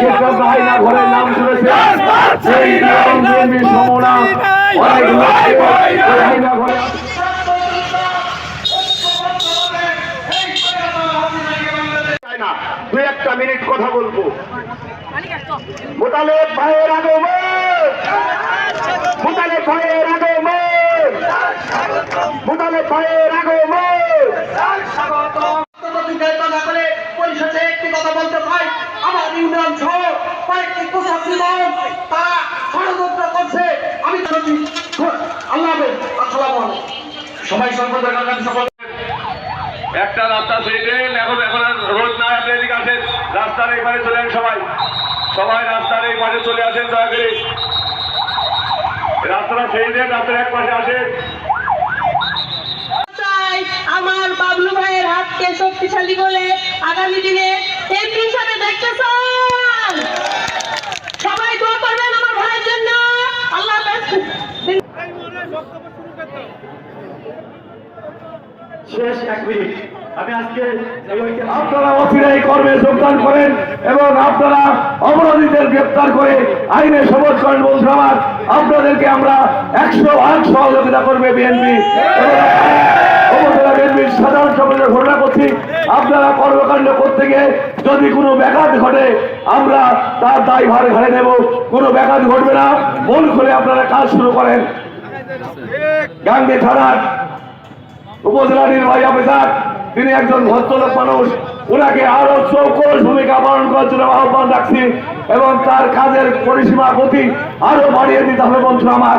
সেক্ষেত্রে আইনা ঘরের নাম শুনেছে সেই নিয়ম বিএনপি সমনা অনেক একটা মিনিট কথা বলব মোতালেব ভাইয়ের আগমন মোতালেব ভাইয়ের আগমন মোতালেব ভাইয়ের আগমন একটি কথা বলতে চাই। আমার ইউনিয়ন সহ কয়েকটি পোশাক তারা ষড়যন্ত্র করছে। আমি আল্লাহ আসসালামু সবাই একটা রাস্তা দেন এখন এখন রোড না আপনি এদিকে আসেন। রাস্তার এই পারে চলে সবাই। সবাই রাস্তার এই পাশে চলে আসেন, দয়া করে। রাস্তাটা ছেড়ে দেন, রাস্তার এক পাশে আসেন চাই আমার বাবলু ভাইয়ের শক্তিশালী বলে আগামী দিনে এমপি হিসাবে দেখতে চান। সবাই দোয়া করবেন আমার ভাইয়ের জন্য। আল্লাহ শেষ এক মিনিট। আপনারা অচিরাই কর্মে যোগদান করেন এবং আপনারা অপরাধীদের গ্রেপ্তার করে আইনে সবজ করেন বলছে আমার। আপনাদেরকে আমরা একশো আট সহযোগিতা করবে বিএনপি। সাধারণ করছি আপনারা কর্মকাণ্ড করতে গিয়ে যদি কোনো ব্যাঘাত ঘটে, আমরা তার দায় দায়ভার ঘরে নেব। কোনো ব্যাঘাত ঘটবে না। মন খুলে আপনারা কাজ শুরু করেন। গাঙ্গে থানার উপজেলা নির্বাহী অফিসার, তিনি একজন ভদ্রলোক মানুষ। ওনাকে আরও চৌকস ভূমিকা পালন করার জন্য আহ্বান রাখছি এবং তার কাজের পরিসীমা গতি আরও বাড়িয়ে দিতে হবে বন্ধু আমার।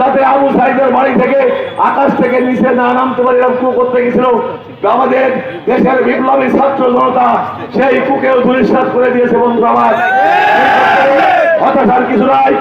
যাতে আবু সাইদের বাড়ি থেকে আকাশ থেকে নিচে না নামতে পারে এরকম কু করতে গেছিল আমাদের দেশের বিপ্লবী ছাত্র জনতা সেই কুকেও দুরিশ্বাস করে দিয়েছে বন্ধু আমার হতাশার কিছু নাই